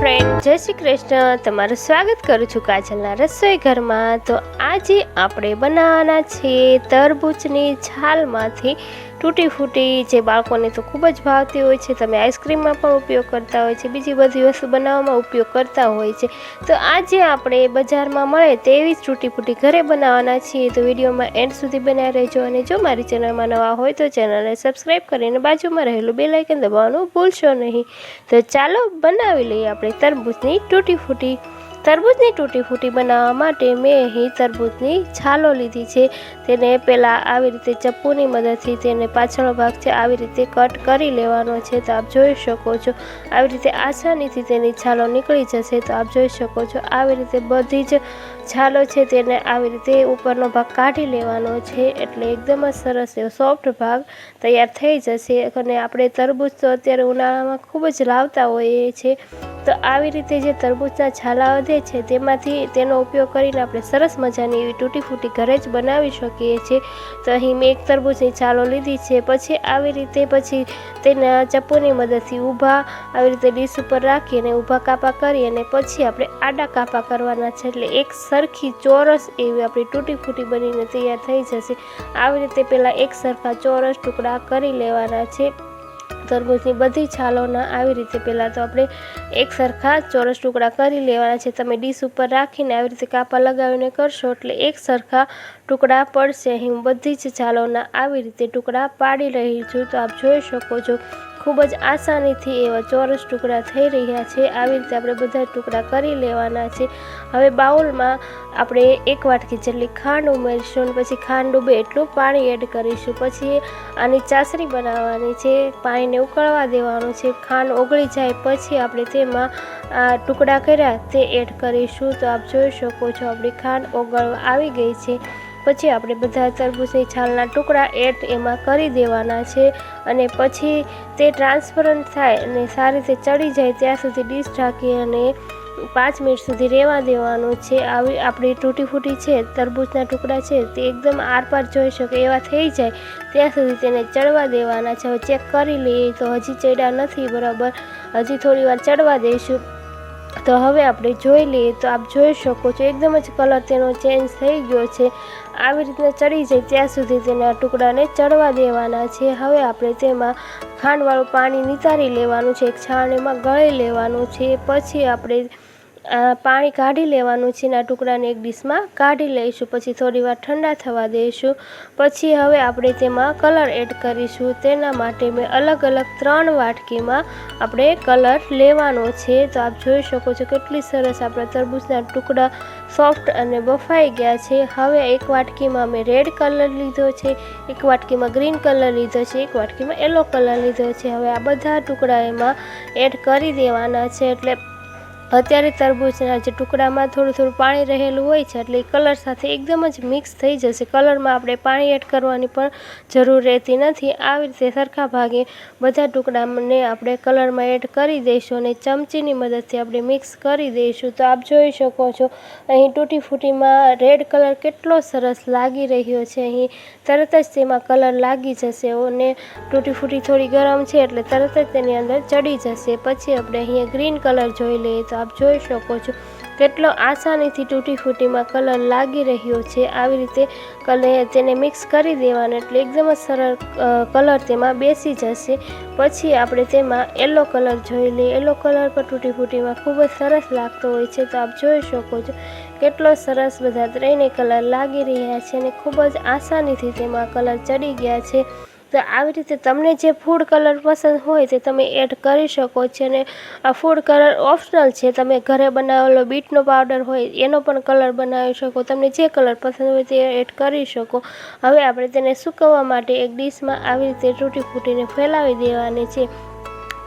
Friend જય શ્રી કૃષ્ણ. તમારું સ્વાગત કરું છું કાજલના રસોઈ ઘરમાં તો આજે આપણે બનાવવાના છીએ તરબૂચની છાલમાંથી તૂટી ફૂટી જે બાળકોને તો ખૂબ જ ભાવતી હોય છે, તમે આઈસ્ક્રીમમાં પણ ઉપયોગ કરતા હોય છે, બીજી બધી વસ્તુ બનાવવામાં ઉપયોગ કરતા હોય છે. તો આજે આપણે બજારમાં મળે તેવી જ તૂટી ફૂટી ઘરે બનાવવાના છીએ. તો વિડીયોમાં એન્ડ સુધી બનાવી રહેજો અને જો મારી ચેનલમાં નવા હોય તો ચેનલને સબસ્ક્રાઈબ કરીને બાજુમાં રહેલું બેલાઇકન દબાવવાનું ભૂલશો નહીં. તો ચાલો બનાવી લઈએ આપણે તરબૂચની તૂટી ફૂટી. તરબૂચની તૂટી ફૂટી બનાવવા માટે મેં અહીં તરબૂચની છાલો લીધી છે. તેને પહેલાં આવી રીતે ચપ્પુની મદદથી તેને પાછળનો ભાગ છે, આવી રીતે કટ કરી લેવાનો છે. તો આપ જોઈ શકો છો, આવી રીતે આસાનીથી તેની છાલો નીકળી જશે. તો આપ જોઈ શકો છો, આવી રીતે બધી જ છાલો છે, તેને આવી રીતે ઉપરનો ભાગ કાઢી લેવાનો છે. એટલે એકદમ જ સરસ એવો સોફ્ટ ભાગ તૈયાર થઈ જશે. અને આપણે તરબૂચ તો અત્યારે ઉનાળામાં ખૂબ જ લાવતા હોઈએ છીએ. તો આવી રીતે જે તરબૂચના છાલા વધે છે, તેમાંથી તેનો ઉપયોગ કરીને આપણે સરસ મજાની એવી તૂટી ફૂટી ઘરે જ બનાવી શકીએ છીએ. તો અહીં મેં એક તરબૂચની છાલો લીધી છે, પછી આવી રીતે પછી તેના ચપ્પુની મદદથી ઊભા આવી રીતે ડીશ ઉપર રાખી અને ઊભા કાપા કરી અને પછી આપણે આડા કાપા કરવાના છે, એટલે એક સરખી ચોરસ એવી આપણી તૂટી ફૂટી બનીને તૈયાર થઈ જશે. આવી રીતે પહેલાં એક સરખા ચોરસ ટુકડા કરી લેવાના છે. તરબૂચની બધી છાલોના આવી રીતે પહેલાં તો આપણે એક સરખા ચોરસ ટુકડા કરી લેવાના છે. તમે ડીશ ઉપર રાખીને આવી રીતે કાપા લગાવીને કરશો એટલે એક સરખા ટુકડા પડશે. હું બધી જ છાલોના આવી રીતે ટુકડા પાડી રહી છું. તો આપ જોઈ શકો છો ખૂબ જ આસાનીથી એવા ચોરસ ટુકડા થઈ રહ્યા છે. આવી રીતે આપણે બધા ટુકડા કરી લેવાના છે. હવે બાઉલમાં આપણે એક વાટકી જેટલી ખાંડ ઉમેરીશું અને પછી ખાંડ ડૂબે એટલું પાણી એડ કરીશું. પછી આની ચાસણી બનાવવાની છે. પાણીને ઉકળવા દેવાનું છે. ખાંડ ઓગળી જાય પછી આપણે તેમાં આ ટુકડા કર્યા તે એડ કરીશું. તો આપ જોઈ શકો છો આપણી ખાંડ ઓગળવા આવી ગઈ છે. પછી આપણે બધા તરબૂચની છાલના ટુકડા એડ એમાં કરી દેવાના છે અને પછી તે ટ્રાન્સપરન્ટ થાય અને સારી રીતે ચડી જાય ત્યાં સુધી ડીશ ઢાંકી અને પાંચ મિનિટ સુધી રહેવા દેવાનું છે. આવી આપણી તૂટી ફૂટી છે, તરબૂચના ટુકડા છે, તે એકદમ આરપાર જોઈ શકે એવા થઈ જાય ત્યાં સુધી તેને ચડવા દેવાના છે. હવે ચેક કરી લઈએ તો હજી ચડ્યા નથી બરાબર. હજી થોડી વાર ચડવા દઈશું. તો હવે આપણે જોઈ લઈએ તો આપ જોઈ શકો છો એકદમ જ કલર તેનો ચેન્જ થઈ ગયો છે. આવી રીતના ચડી જાય ત્યાં સુધી તેના ટુકડાને ચડવા દેવાના છે. હવે આપણે તેમાં ખાંડવાળું પાણી નિતારી લેવાનું છે, એક છાણીમાં ગળી લેવાનું છે. પછી આપણે પાણી કાઢી લેવાનું છે એના ટુકડાને એક ડીશમાં કાઢી લઈશું. પછી થોડી વાર ઠંડા થવા દઈશું. પછી હવે આપણે તેમાં કલર એડ કરીશું. તેના માટે મેં અલગ અલગ ત્રણ વાટકીમાં આપણે કલર લેવાનો છે. તો આપ જોઈ શકો છો કેટલી સરસ આપણા તરબૂચના ટુકડા સોફ્ટ અને બફાઈ ગયા છે. હવે એક વાટકીમાં મેં રેડ કલર લીધો છે, એક વાટકીમાં ગ્રીન કલર લીધો છે, એક વાટકીમાં યલો કલર લીધો છે. હવે આ બધા ટુકડા એમાં એડ કરી દેવાના છે. એટલે અત્યારે તરબૂચના જે ટુકડામાં થોડું થોડું પાણી રહેલું હોય છે, એટલે એ કલર સાથે એકદમ જ મિક્સ થઈ જશે. કલરમાં આપણે પાણી એડ કરવાની પણ જરૂર રહેતી નથી. આવી રીતે સરખા ભાગે બધા ટુકડાને આપણે કલરમાં એડ કરી દઈશું અને ચમચીની મદદથી આપણે મિક્સ કરી દઈશું. તો આપ જોઈ શકો છો, અહીં તૂટી ફૂટીમાં રેડ કલર કેટલો સરસ લાગી રહ્યો છે. અહીં તરત જ તેમાં કલર લાગી જશે અને તૂટી ફૂટી થોડી ગરમ છે, એટલે તરત જ તેની અંદર ચડી જશે. પછી આપણે અહીંયા ગ્રીન કલર જોઈ લઈએ તો આપ જોઈ શકો છો. કેટલો આસાનીથી તૂટી ફૂટીમાં કલર લાગી રહ્યો છે. આવી રીતે કલર તેને મિક્સ કરી દેવાનો એટલે એકદમ જ સરળ કલર તેમાં બેસી જશે. પછી આપણે તેમાં યલો કલર જોઈ લઈએ. યલો કલર પર તૂટી ફૂટીમાં ખૂબ જ સરસ લાગતો હોય છે. તો આપ જોઈ શકો છો કેટલો સરસ બધા ત્રણેય કલર લાગી રહ્યા છે અને ખૂબ જ આસાનીથી તેમાં કલર ચડી ગયા છે. તો આવી રીતે તમને જે ફૂડ કલર પસંદ હોય તે તમે એડ કરી શકો છો અને આ ફૂડ કલર ઓપ્શનલ છે. તમે ઘરે બનાવેલો બીટનો પાવડર હોય, એનો પણ કલર બનાવી શકો. તમને જે કલર પસંદ હોય તે એડ કરી શકો. હવે આપણે તેને સૂકવવા માટે એક ડીશમાં આવી રીતે તૂટી ફૂટીને ફેલાવી દેવાની છે.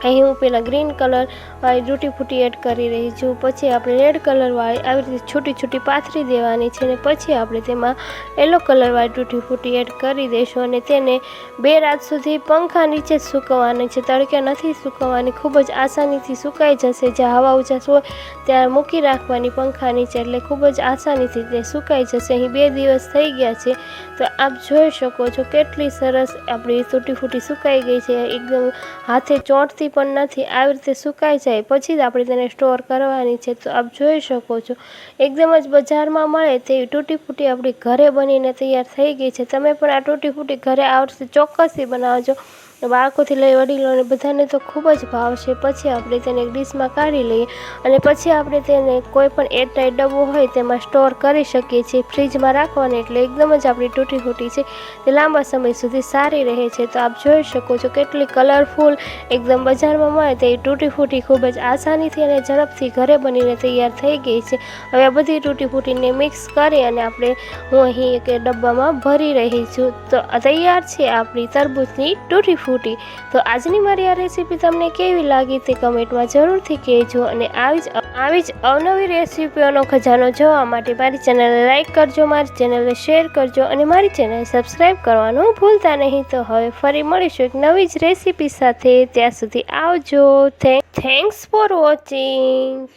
અહીં હું પહેલાં ગ્રીન કલર વાળી તૂટી ફૂટી એડ કરી રહી છું. પછી આપણે રેડ કલરવાળી આવી રીતે છૂટી છૂટી પાથરી દેવાની છે અને પછી આપણે તેમાં યલો કલરવાળી તૂટી ફૂટી એડ કરી દઈશું અને તેને બે રાત સુધી પંખા નીચે જ સૂકવવાની છે. તડકે નથી સૂકવવાની, ખૂબ જ આસાનીથી સુકાઈ જશે. જ્યાં હવા ઉજાસ હોય ત્યાં મૂકી રાખવાની પંખા નીચે, એટલે ખૂબ જ આસાનીથી તે સુકાઈ જશે. અહીં બે દિવસ થઈ ગયા છે. તો આપ જોઈ શકો છો કેટલી સરસ આપણી તૂટી ફૂટી સુકાઈ ગઈ છે. એકદમ હાથે ચોંટતી પણ નથી. આવી રીતે સુકાઈ જાય પછી જ આપણે તેને સ્ટોર કરવાની છે. તો આપ જોઈ શકો છો. એકદમ જ બજારમાં મળે તેવી તૂટી ફૂટી આપણી ઘરે બનીને તૈયાર થઈ ગઈ છે. તમે પણ આ તૂટી ફૂટી ઘરે આવશે ચોક્કસથી બનાવજો. બાળકોથી લઈ વડીલોને બધાને તો ખૂબ જ ભાવશે પછી આપણે તેને એક ડીશમાં કાઢી લઈએ અને પછી આપણે તેને કોઈ પણ એરટાઈટ ડબ્બો હોય તેમાં સ્ટોર કરી શકીએ છીએ. ફ્રીજમાં રાખવાની એટલે એકદમ જ આપણી તૂટી ફૂટી છે. તે લાંબા સમય સુધી સારી રહે છે. તો આપ જોઈ શકો છો કેટલી કલરફુલ એકદમ બજારમાં મળે તે તૂટી ફૂટી ખૂબ જ આસાનીથી અને ઝડપથી ઘરે બનીને તૈયાર થઈ ગઈ છે. હવે આ બધી તૂટી ફૂટીને મિક્સ કરી અને આપણે હું અહીં એક ડબ્બામાં ભરી રહી છું. તો તૈયાર છે આપણી તરબૂચની તૂટી ફૂટી તો આજની મારી આ રેસીપી તમને કેવી લાગી તે કમેન્ટમાં જરૂરથી કહેજો અને આવી જ આવી જ અવનવી રેસીપીઓનો ખજાનો જોવા માટે મારી ચેનલને લાઇક કરજો, મારી ચેનલને શેર કરજો અને મારી ચેનલ સબસ્ક્રાઈબ કરવાનું ભૂલતા નહીં. તો હવે ફરી મળીશું એક નવી જ રેસીપી સાથે. ત્યાં સુધી આવજો. Thanks for watching